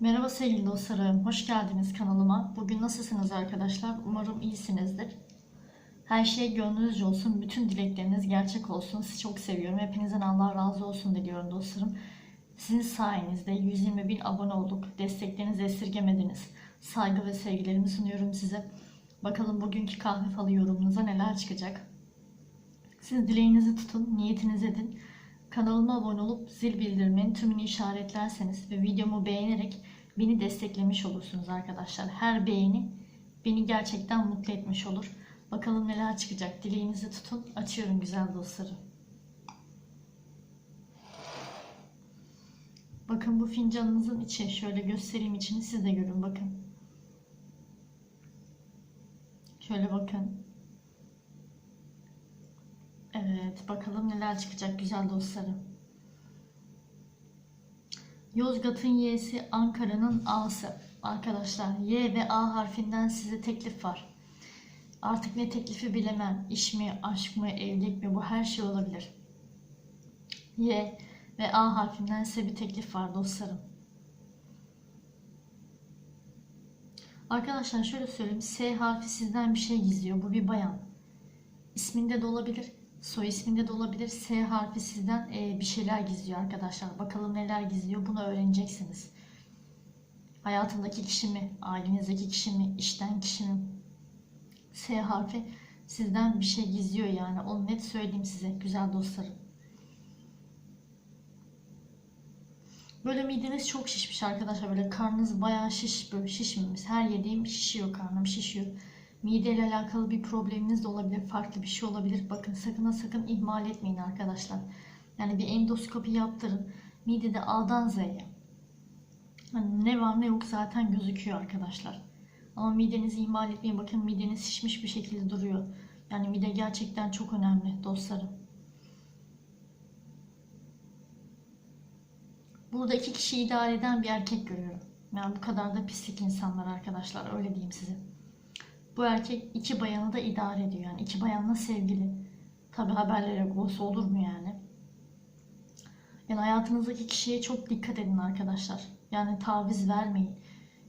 Merhaba sevgili dostlarım, hoş geldiniz kanalıma. Bugün nasılsınız arkadaşlar? Umarım iyisinizdir. Her şey gönlünüzce olsun, bütün dilekleriniz gerçek olsun. Sizi çok seviyorum. Hepinizden Allah razı olsun diliyorum dostlarım. Sizin sayenizde 120 bin abone olduk. Desteklerinizi esirgemediniz. Saygı ve sevgilerimi sunuyorum size. Bakalım bugünkü kahve falı yorumunuza neler çıkacak. Siz dileğinizi tutun, niyetinizi edin. Kanalıma abone olup zil bildirimin tümünü işaretlerseniz ve videomu beğenerek beni desteklemiş olursunuz arkadaşlar. Her beğeni beni gerçekten mutlu etmiş olur. Bakalım neler çıkacak. Dileğinizi tutun. Açıyorum güzel dostlarım. Bakın bu fincanınızın içi. Şöyle göstereyim içini siz de görün bakın. Şöyle bakın. Evet, bakalım neler çıkacak güzel dostlarım. Yozgat'ın Y'si, Ankara'nın A'sı. Arkadaşlar Y ve A harfinden size teklif var. Artık ne teklifi bilemem. İş mi, aşk mı, evlilik mi bu her şey olabilir. Y ve A harfinden size bir teklif var dostlarım. Arkadaşlar şöyle söyleyeyim. S harfi sizden bir şey gizliyor. Bu bir bayan. İsminde de olabilir. Soy isminde de olabilir. S harfi sizden e, bir şeyler gizliyor arkadaşlar. Bakalım neler gizliyor bunu öğreneceksiniz. Hayatındaki kişi mi, ailenizdeki kişi mi, işten kişi mi? S harfi sizden bir şey gizliyor yani. Onu net söyleyeyim size güzel dostlarım. Böyle mideniz çok şişmiş arkadaşlar. Böyle karnınız bayağı şiş, böyle şişmemiş. Her yediğim şişiyor karnım, şişiyor. Mideyle alakalı bir probleminiz de olabilir, farklı bir şey olabilir. Bakın sakın ha sakın ihmal etmeyin arkadaşlar. Yani bir endoskopi yaptırın. Midede A'dan Z'ye. Hani ne var ne yok zaten gözüküyor arkadaşlar. Ama midenizi ihmal etmeyin. Bakın mideniz şişmiş bir şekilde duruyor. Yani mide gerçekten çok önemli dostlarım. Burada iki kişi idare eden bir erkek görüyorum. Yani bu kadar da pislik insanlar arkadaşlar öyle diyeyim size. Bu erkek iki bayanı da idare ediyor. Yani iki bayanla sevgili. Tabi haberlere olsa olur mu yani? Yani hayatınızdaki kişiye çok dikkat edin arkadaşlar. Yani taviz vermeyin.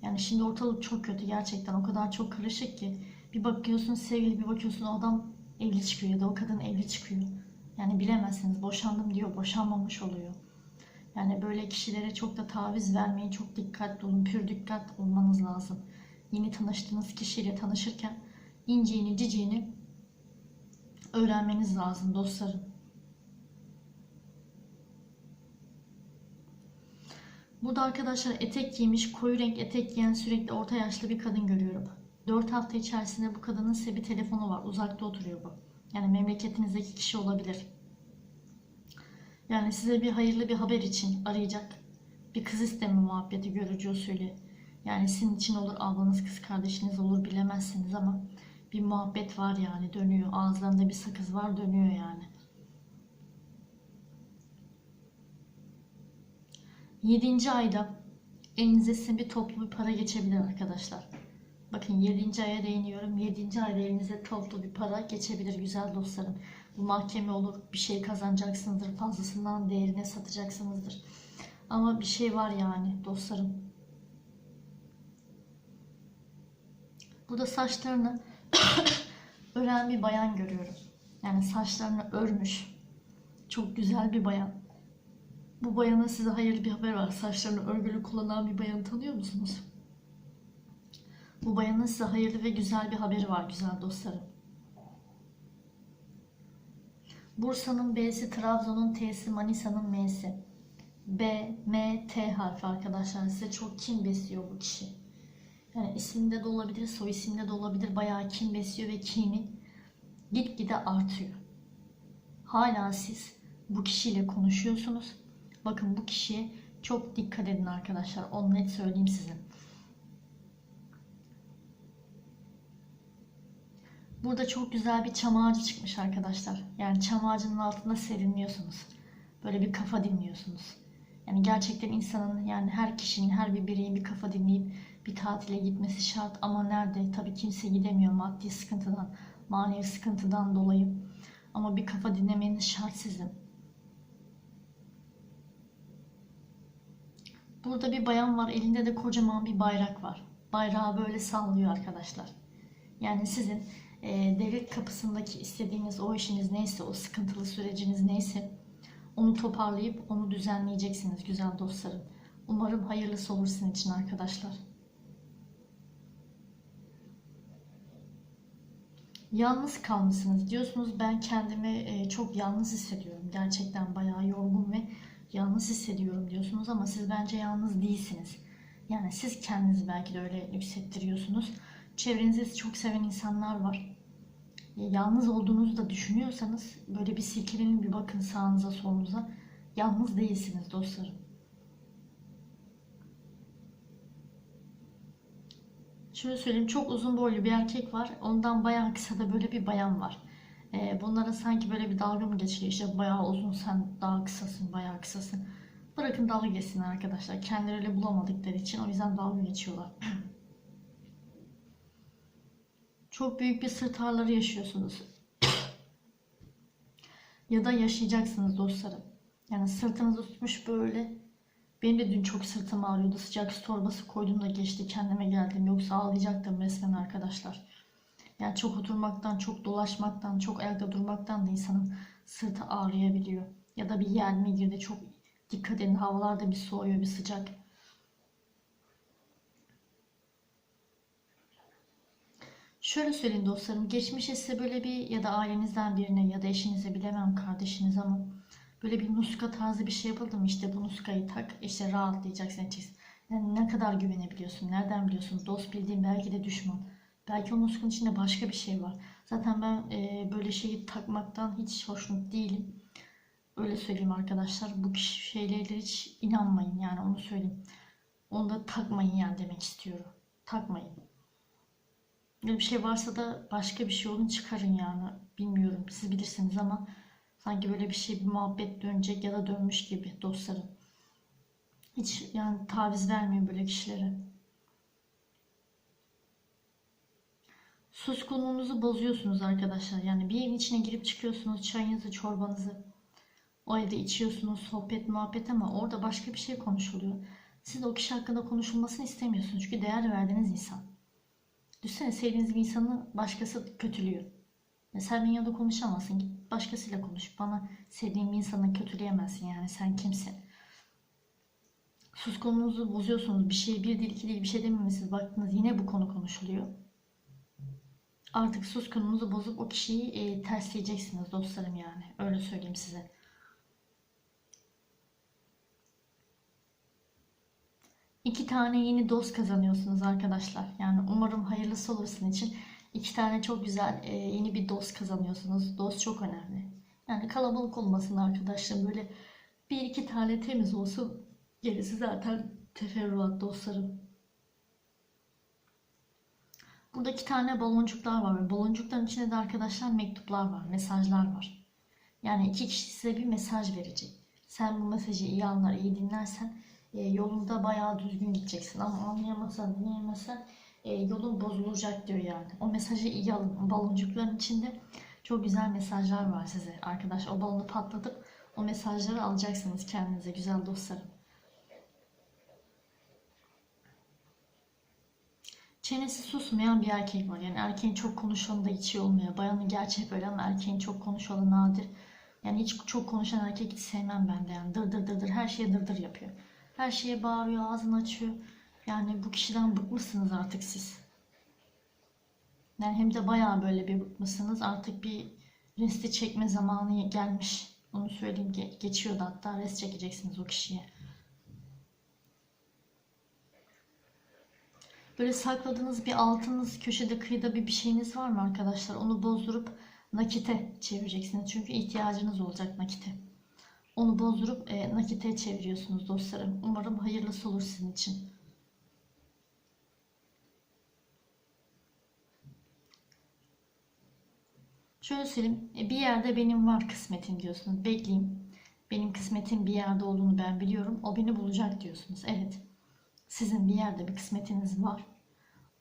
Yani şimdi ortalık çok kötü gerçekten. O kadar çok karışık ki. Bir bakıyorsun sevgili bir bakıyorsun o adam evli çıkıyor ya da o kadın evli çıkıyor. Yani bilemezsiniz boşandım diyor boşanmamış oluyor. Yani böyle kişilere çok da taviz vermeyin. Çok dikkatli olun. Pür dikkat olmanız lazım yeni tanıştığınız kişiyle tanışırken inciğini ciciğini öğrenmeniz lazım dostlarım. Burada arkadaşlar etek giymiş, koyu renk etek giyen sürekli orta yaşlı bir kadın görüyorum. 4 hafta içerisinde bu kadının size bir telefonu var. Uzakta oturuyor bu. Yani memleketinizdeki kişi olabilir. Yani size bir hayırlı bir haber için arayacak. Bir kız isteme muhabbeti görücü usulü yani sizin için olur, ablanız, kız kardeşiniz olur bilemezsiniz ama bir muhabbet var yani dönüyor. Ağızlarında bir sakız var dönüyor yani. Yedinci ayda elinize size bir toplu bir para geçebilir arkadaşlar. Bakın 7. aya değiniyorum. 7. ayda elinize toplu bir para geçebilir güzel dostlarım. Bu mahkeme olur, bir şey kazanacaksınızdır, fazlasından değerine satacaksınızdır. Ama bir şey var yani dostlarım. Burada saçlarını ören bir bayan görüyorum. Yani saçlarını örmüş. Çok güzel bir bayan. Bu bayana size hayırlı bir haber var. Saçlarını örgülü kullanan bir bayanı tanıyor musunuz? Bu bayanın size hayırlı ve güzel bir haberi var güzel dostlarım. Bursa'nın B'si, Trabzon'un T'si, Manisa'nın M'si. B, M, T harfi arkadaşlar. Size çok kim besliyor bu kişi? Yani isminde de olabilir, soy isimde de olabilir. Bayağı kin besliyor ve kini gitgide artıyor. Hala siz bu kişiyle konuşuyorsunuz. Bakın bu kişiye çok dikkat edin arkadaşlar. Onu net söyleyeyim size. Burada çok güzel bir çam ağacı çıkmış arkadaşlar. Yani çam ağacının altında serinliyorsunuz. Böyle bir kafa dinliyorsunuz. Yani gerçekten insanın yani her kişinin her bir bireyin bir kafa dinleyip bir tatile gitmesi şart ama nerede? Tabii kimse gidemiyor maddi sıkıntıdan, manevi sıkıntıdan dolayı. Ama bir kafa dinlemeniz şart sizin. Burada bir bayan var, elinde de kocaman bir bayrak var. Bayrağı böyle sallıyor arkadaşlar. Yani sizin e, devlet kapısındaki istediğiniz o işiniz neyse, o sıkıntılı süreciniz neyse onu toparlayıp onu düzenleyeceksiniz güzel dostlarım. Umarım hayırlısı olur sizin için arkadaşlar. Yalnız kalmışsınız diyorsunuz. Ben kendimi e, çok yalnız hissediyorum. Gerçekten bayağı yorgun ve yalnız hissediyorum diyorsunuz ama siz bence yalnız değilsiniz. Yani siz kendinizi belki de öyle hissettiriyorsunuz. Çevrenizde çok seven insanlar var. E, Yalnız olduğunuzu da düşünüyorsanız böyle bir silkelenin bir bakın sağınıza solunuza. Yalnız değilsiniz dostlarım. Şöyle söyleyeyim çok uzun boylu bir erkek var. Ondan bayağı kısa da böyle bir bayan var. Ee, bunlara sanki böyle bir dalga mı geçiyor? İşte bayağı uzun sen daha kısasın, bayağı kısasın. Bırakın dalga geçsin arkadaşlar. Kendileri öyle bulamadıkları için o yüzden dalga geçiyorlar. Çok büyük bir sırt ağrıları yaşıyorsunuz. ya da yaşayacaksınız dostlarım. Yani sırtınızı tutmuş böyle. Benim de dün çok sırtım ağrıyordu. Sıcak su torbası koydum da geçti. Kendime geldim. Yoksa ağlayacaktım resmen arkadaşlar. Yani çok oturmaktan, çok dolaşmaktan, çok ayakta durmaktan da insanın sırtı ağrıyabiliyor. Ya da bir yer mi girdi çok dikkat edin. Havalarda bir soğuyor, bir sıcak. Şöyle söyleyeyim dostlarım. Geçmişe size böyle bir ya da ailenizden birine ya da eşinize bilemem kardeşiniz ama böyle bir nuska tarzı bir şey yapıldı mı? İşte bu nuskayı tak işte rahatlayacaksın edeceksin. Yani ne kadar güvenebiliyorsun? Nereden biliyorsun? Dost bildiğin belki de düşman. Belki o nuskanın içinde başka bir şey var. Zaten ben e, böyle şeyi takmaktan hiç hoşnut değilim. Öyle söyleyeyim arkadaşlar. Bu şeylere hiç inanmayın yani onu söyleyeyim. Onu da takmayın yani demek istiyorum. Takmayın. Böyle bir şey varsa da başka bir şey olun çıkarın yani. Bilmiyorum siz bilirsiniz ama sanki böyle bir şey bir muhabbet dönecek ya da dönmüş gibi dostlarım. Hiç yani taviz vermeyin böyle kişilere. Suskunluğunuzu bozuyorsunuz arkadaşlar. Yani bir evin içine girip çıkıyorsunuz çayınızı, çorbanızı. O evde içiyorsunuz, sohbet, muhabbet ama orada başka bir şey konuşuluyor. Siz de o kişi hakkında konuşulmasını istemiyorsunuz. Çünkü değer verdiğiniz insan. Düşünsene sevdiğiniz bir insanı başkası kötülüyor. Ya sen benim yanında konuşamazsın. Git başkasıyla konuş. Bana sevdiğin bir insanı kötüleyemezsin yani. Sen kimsin? Suskunluğunuzu bozuyorsunuz. Bir şey bir değil iki değil bir şey dememişsiniz. Baktınız yine bu konu konuşuluyor. Artık suskunluğunuzu bozup o kişiyi e, tersleyeceksiniz dostlarım yani. Öyle söyleyeyim size. İki tane yeni dost kazanıyorsunuz arkadaşlar. Yani umarım hayırlısı olur için. İki tane çok güzel e, yeni bir dost kazanıyorsunuz. Dost çok önemli. Yani kalabalık olmasın arkadaşlar. Böyle bir iki tane temiz olsun. Gerisi zaten teferruat dostlarım. Burada iki tane baloncuklar var. Baloncukların içinde de arkadaşlar mektuplar var, mesajlar var. Yani iki kişi size bir mesaj verecek. Sen bu mesajı iyi anlar, iyi dinlersen e, yolunda bayağı düzgün gideceksin. Ama anlayamazsan, dinleyemezsen e, yolun bozulacak diyor yani. O mesajı iyi alın. Baloncukların içinde çok güzel mesajlar var size. Arkadaş o balonu patlatıp o mesajları alacaksınız kendinize güzel dostlarım. Çenesi susmayan bir erkek var. Yani erkeğin çok konuşanı da içi olmuyor. Bayanın gerçek öyle ama erkeğin çok konuşanı nadir. Yani hiç çok konuşan erkek hiç sevmem ben de yani. Dır dır dır dır her şeye dır dır yapıyor. Her şeye bağırıyor, ağzını açıyor. Yani bu kişiden bıkmışsınız artık siz. Yani hem de bayağı böyle bir bıkmışsınız. Artık bir resti çekme zamanı gelmiş. Onu söyleyeyim ki geçiyordu hatta rest çekeceksiniz o kişiye. Böyle sakladığınız bir altınız köşede kıyıda bir bir şeyiniz var mı arkadaşlar? Onu bozdurup nakite çevireceksiniz. Çünkü ihtiyacınız olacak nakite. Onu bozdurup e, nakite çeviriyorsunuz dostlarım. Umarım hayırlısı olur sizin için. Şöyle söyleyeyim. e, Bir yerde benim var kısmetim diyorsunuz. Bekleyeyim. Benim kısmetim bir yerde olduğunu ben biliyorum. O beni bulacak diyorsunuz. Evet. Sizin bir yerde bir kısmetiniz var.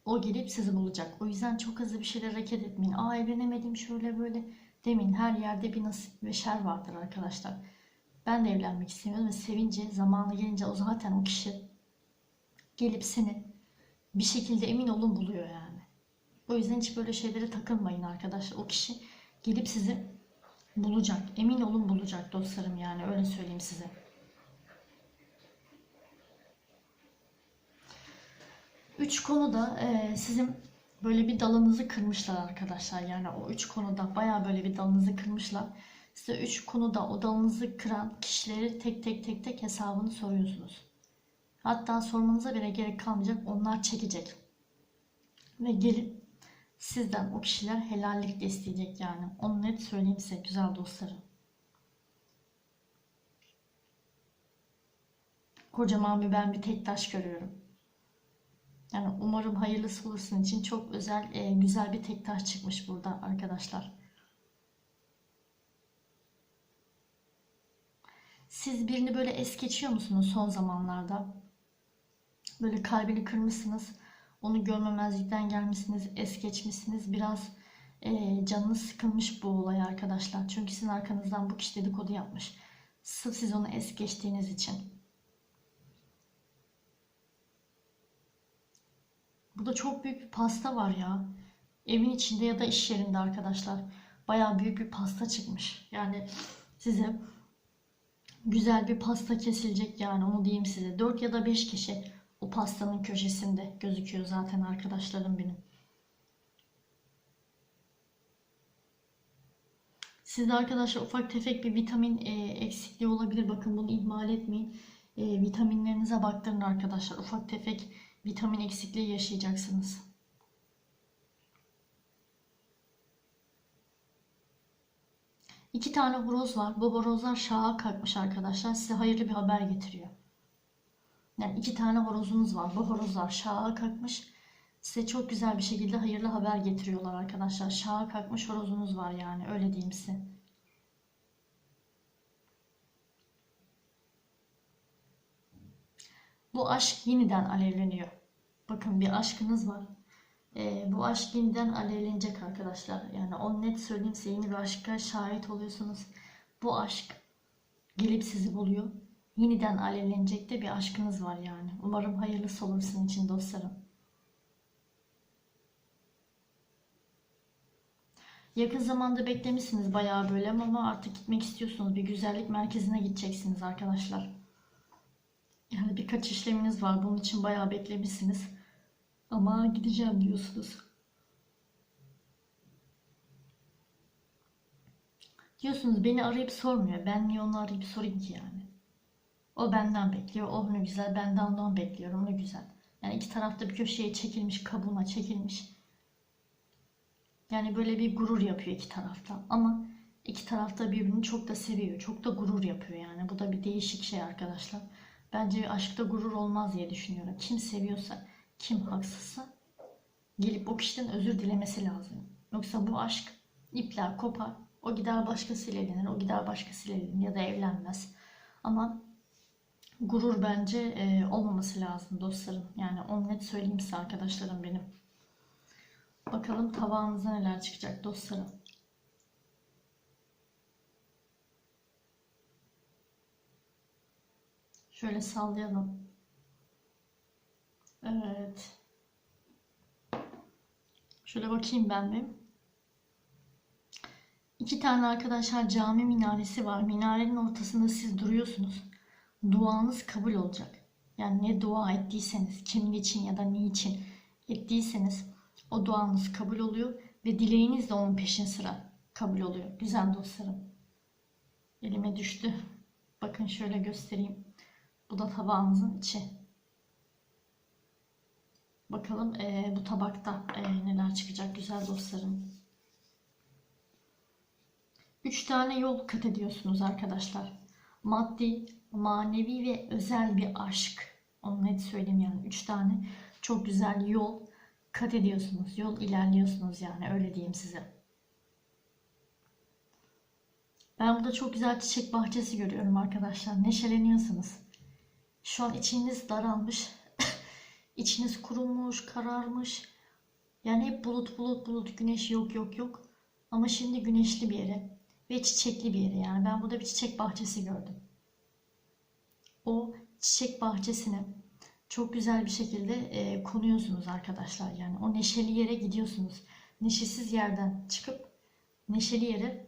O gelip sizi bulacak. O yüzden çok hızlı bir şeyler hareket etmeyin. Aa evlenemedim şöyle böyle demeyin. Her yerde bir nasip ve şer vardır arkadaşlar. Ben de evlenmek istemiyorum ve sevince zamanı gelince o zaten o kişi gelip seni bir şekilde emin olun buluyor yani. O yüzden hiç böyle şeylere takılmayın arkadaşlar. O kişi gelip sizi bulacak. Emin olun bulacak dostlarım yani öyle söyleyeyim size. Üç konuda e, sizin böyle bir dalınızı kırmışlar arkadaşlar. Yani o üç konuda baya böyle bir dalınızı kırmışlar. Size üç konuda o dalınızı kıran kişileri tek tek tek tek hesabını soruyorsunuz. Hatta sormanıza bile gerek kalmayacak. Onlar çekecek. Ve gelip sizden o kişiler helallik de isteyecek yani. Onu net söyleyeyim size güzel dostlarım. Kocaman bir ben bir tek taş görüyorum. Yani umarım hayırlısı olursun için çok özel, e, güzel bir tek taş çıkmış burada arkadaşlar. Siz birini böyle es geçiyor musunuz son zamanlarda? Böyle kalbini kırmışsınız, onu görmemezlikten gelmişsiniz, es geçmişsiniz. Biraz e, canınız sıkılmış bu olay arkadaşlar. Çünkü sizin arkanızdan bu kişi dedikodu yapmış. Sırf siz onu es geçtiğiniz için. Burada çok büyük bir pasta var ya. Evin içinde ya da iş yerinde arkadaşlar. Bayağı büyük bir pasta çıkmış. Yani size güzel bir pasta kesilecek yani onu diyeyim size. 4 ya da 5 kişi o pastanın köşesinde gözüküyor zaten arkadaşlarım benim. Sizde arkadaşlar ufak tefek bir vitamin e, eksikliği olabilir. Bakın bunu ihmal etmeyin. E, vitaminlerinize baktırın arkadaşlar. Ufak tefek vitamin eksikliği yaşayacaksınız. İki tane horoz var. Bu horozlar şaha kalkmış arkadaşlar. Size hayırlı bir haber getiriyor. Yani iki tane horozunuz var. Bu horozlar şaha kalkmış. Size çok güzel bir şekilde hayırlı haber getiriyorlar arkadaşlar. Şaha kalkmış horozunuz var yani. Öyle diyeyim size. Bu aşk yeniden alevleniyor. Bakın bir aşkınız var. Ee, bu aşk yeniden alevlenecek arkadaşlar. Yani on net söyleyeyim size yeni bir aşka şahit oluyorsunuz. Bu aşk gelip sizi buluyor. Yeniden alevlenecek de bir aşkınız var yani. Umarım hayırlısı olur sizin için dostlarım. Yakın zamanda beklemişsiniz bayağı böyle ama artık gitmek istiyorsunuz. Bir güzellik merkezine gideceksiniz arkadaşlar. Yani birkaç işleminiz var. Bunun için bayağı beklemişsiniz. Ama gideceğim diyorsunuz. Diyorsunuz beni arayıp sormuyor. Ben niye onu arayıp sorayım ki yani? O benden bekliyor. O ne güzel. Ben de ondan bekliyorum. Ne güzel. Yani iki tarafta bir köşeye çekilmiş, kabuğuna çekilmiş. Yani böyle bir gurur yapıyor iki tarafta. Ama iki tarafta birbirini çok da seviyor. Çok da gurur yapıyor yani. Bu da bir değişik şey arkadaşlar. Bence aşkta gurur olmaz diye düşünüyorum. Kim seviyorsa, kim haksızsa gelip o kişiden özür dilemesi lazım. Yoksa bu aşk ipler kopar. O gider başkasıyla evlenir, o gider başkasıyla evlenir ya da evlenmez. Ama gurur bence e, olmaması lazım dostlarım. Yani onu net söyleyeyim size arkadaşlarım benim. Bakalım tabağınıza neler çıkacak dostlarım. Şöyle sallayalım. Evet. Şöyle bakayım ben bir. İki tane arkadaşlar cami minaresi var. Minarenin ortasında siz duruyorsunuz. Duanız kabul olacak. Yani ne dua ettiyseniz, kimin için ya da niçin ettiyseniz o duanız kabul oluyor ve dileğiniz de onun peşin sıra kabul oluyor. Güzel dostlarım. Elime düştü. Bakın şöyle göstereyim. Bu da tabağımızın içi. Bakalım e, bu tabakta e, neler çıkacak güzel dostlarım. Üç tane yol kat ediyorsunuz arkadaşlar. Maddi, manevi ve özel bir aşk. Onu net söyleyeyim yani. Üç tane çok güzel yol kat ediyorsunuz. Yol ilerliyorsunuz yani öyle diyeyim size. Ben burada çok güzel çiçek bahçesi görüyorum arkadaşlar. Neşeleniyorsunuz. Şu an içiniz daralmış. içiniz kurumuş, kararmış. Yani hep bulut bulut bulut güneş yok yok yok. Ama şimdi güneşli bir yere ve çiçekli bir yere yani. Ben burada bir çiçek bahçesi gördüm. O çiçek bahçesini çok güzel bir şekilde e, konuyorsunuz arkadaşlar. Yani o neşeli yere gidiyorsunuz. Neşesiz yerden çıkıp neşeli yere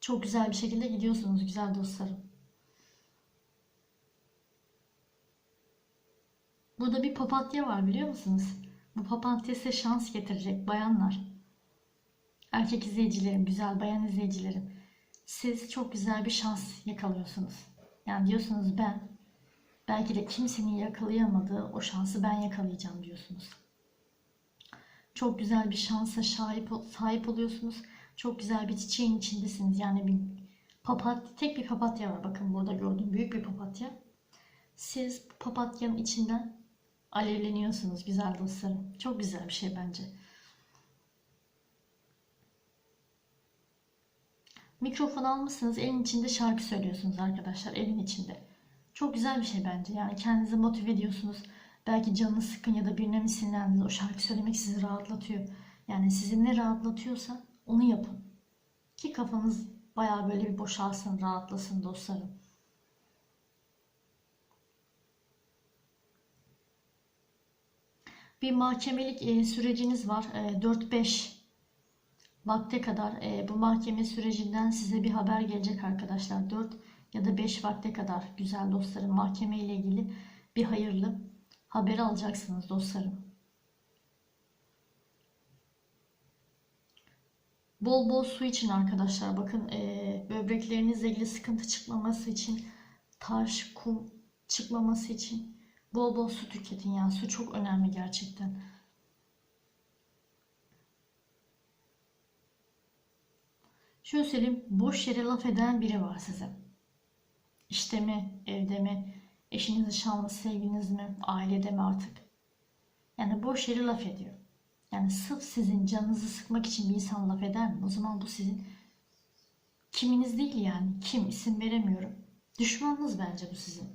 çok güzel bir şekilde gidiyorsunuz güzel dostlarım. Burada bir papatya var biliyor musunuz? Bu papatya size şans getirecek bayanlar. Erkek izleyicilerim, güzel bayan izleyicilerim. Siz çok güzel bir şans yakalıyorsunuz. Yani diyorsunuz ben belki de kimsenin yakalayamadığı o şansı ben yakalayacağım diyorsunuz. Çok güzel bir şansa sahip, sahip oluyorsunuz. Çok güzel bir çiçeğin içindesiniz. Yani bir papatya, tek bir papatya var. Bakın burada gördüğüm büyük bir papatya. Siz papatyanın içinden alevleniyorsunuz güzel dostlarım. Çok güzel bir şey bence. Mikrofon almışsınız, elin içinde şarkı söylüyorsunuz arkadaşlar, elin içinde. Çok güzel bir şey bence. Yani kendinizi motive ediyorsunuz. Belki canınız sıkın ya da birine mi sinirlendiniz, o şarkı söylemek sizi rahatlatıyor. Yani sizi ne rahatlatıyorsa onu yapın. Ki kafanız bayağı böyle bir boşalsın, rahatlasın dostlarım. Bir mahkemelik e, süreciniz var. E, 4-5 vakte kadar e, bu mahkeme sürecinden size bir haber gelecek arkadaşlar. 4 ya da 5 vakte kadar güzel dostlarım mahkeme ile ilgili bir hayırlı haber alacaksınız dostlarım. Bol bol su için arkadaşlar. Bakın e, böbreklerinizle ilgili sıkıntı çıkmaması için taş, kum çıkmaması için bol bol su tüketin. Yani su çok önemli gerçekten. Şöyle söyleyeyim. Boş yere laf eden biri var size. İşte mi, evde mi, eşiniz, nişanlı, sevgiliniz mi, ailede mi artık? Yani boş yere laf ediyor. Yani sırf sizin canınızı sıkmak için bir insan laf eder mi? O zaman bu sizin kiminiz değil yani. Kim isim veremiyorum. Düşmanınız bence bu sizin.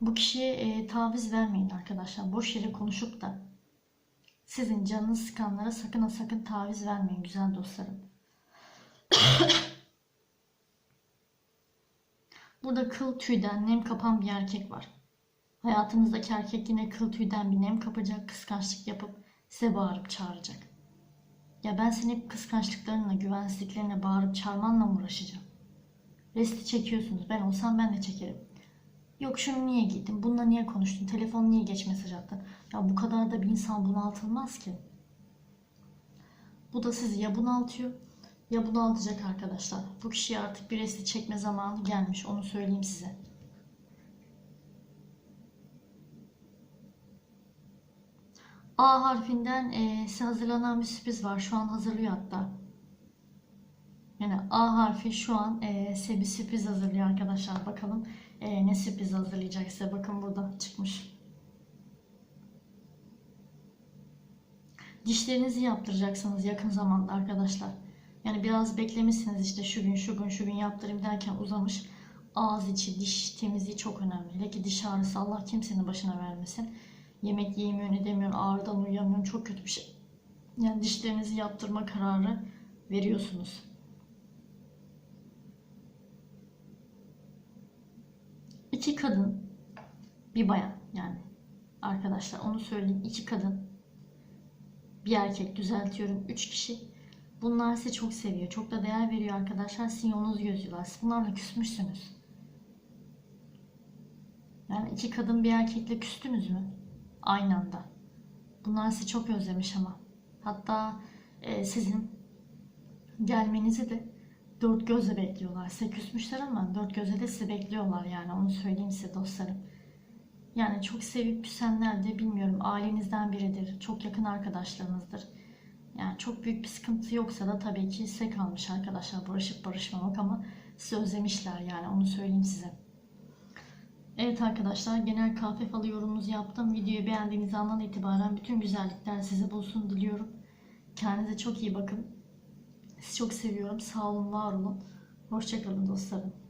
Bu kişiye e, taviz vermeyin arkadaşlar. Boş yere konuşup da sizin canınız sıkanlara sakın ha sakın taviz vermeyin güzel dostlarım. Burada kıl tüyden nem kapan bir erkek var. Hayatınızdaki erkek yine kıl tüyden bir nem kapacak, kıskançlık yapıp size bağırıp çağıracak. Ya ben seni hep kıskançlıklarınla, güvensizliklerine bağırıp çağırmanla mı uğraşacağım? Resti çekiyorsunuz. Ben olsam ben de çekerim. Yok şunu niye giydin, bununla niye konuştun, telefonu niye geç mesaj attın? Ya bu kadar da bir insan bunaltılmaz ki. Bu da sizi ya bunaltıyor ya bunaltacak arkadaşlar. Bu kişiye artık bir resti çekme zamanı gelmiş. Onu söyleyeyim size. A harfinden e, size hazırlanan bir sürpriz var. Şu an hazırlıyor hatta. Yani A harfi şu an e, size bir sürpriz hazırlıyor arkadaşlar. Bakalım e, ne sürpriz hazırlayacak size. Bakın burada çıkmış. Dişlerinizi yaptıracaksınız yakın zamanda arkadaşlar. Yani biraz beklemişsiniz işte şu gün şu gün şu gün yaptırayım derken uzamış. Ağız içi diş temizliği çok önemli. Hele ki diş ağrısı Allah kimsenin başına vermesin. Yemek yiyemiyorsun edemiyorsun ağrıdan uyuyamıyorsun çok kötü bir şey. Yani dişlerinizi yaptırma kararı veriyorsunuz. İki kadın bir bayan yani arkadaşlar onu söyleyeyim iki kadın bir erkek düzeltiyorum üç kişi Bunlar sizi çok seviyor. Çok da değer veriyor arkadaşlar. Sizin yolunuzu gözlüyorlar. Siz bunlarla küsmüşsünüz. Yani iki kadın bir erkekle küstünüz mü? Aynı anda. Bunlar sizi çok özlemiş ama. Hatta e, sizin gelmenizi de dört gözle bekliyorlar. Size küsmüşler ama dört gözle de sizi bekliyorlar yani. Onu söyleyeyim size dostlarım. Yani çok sevip küsenler de bilmiyorum ailenizden biridir. Çok yakın arkadaşlarınızdır yani çok büyük bir sıkıntı yoksa da tabii ki size kalmış arkadaşlar barışıp barışmamak ama sizi özlemişler yani onu söyleyeyim size. Evet arkadaşlar genel kahve falı yorumunuzu yaptım. Videoyu beğendiğiniz andan itibaren bütün güzellikler size bulsun diliyorum. Kendinize çok iyi bakın. Sizi çok seviyorum. Sağ olun, var olun. Hoşçakalın dostlarım.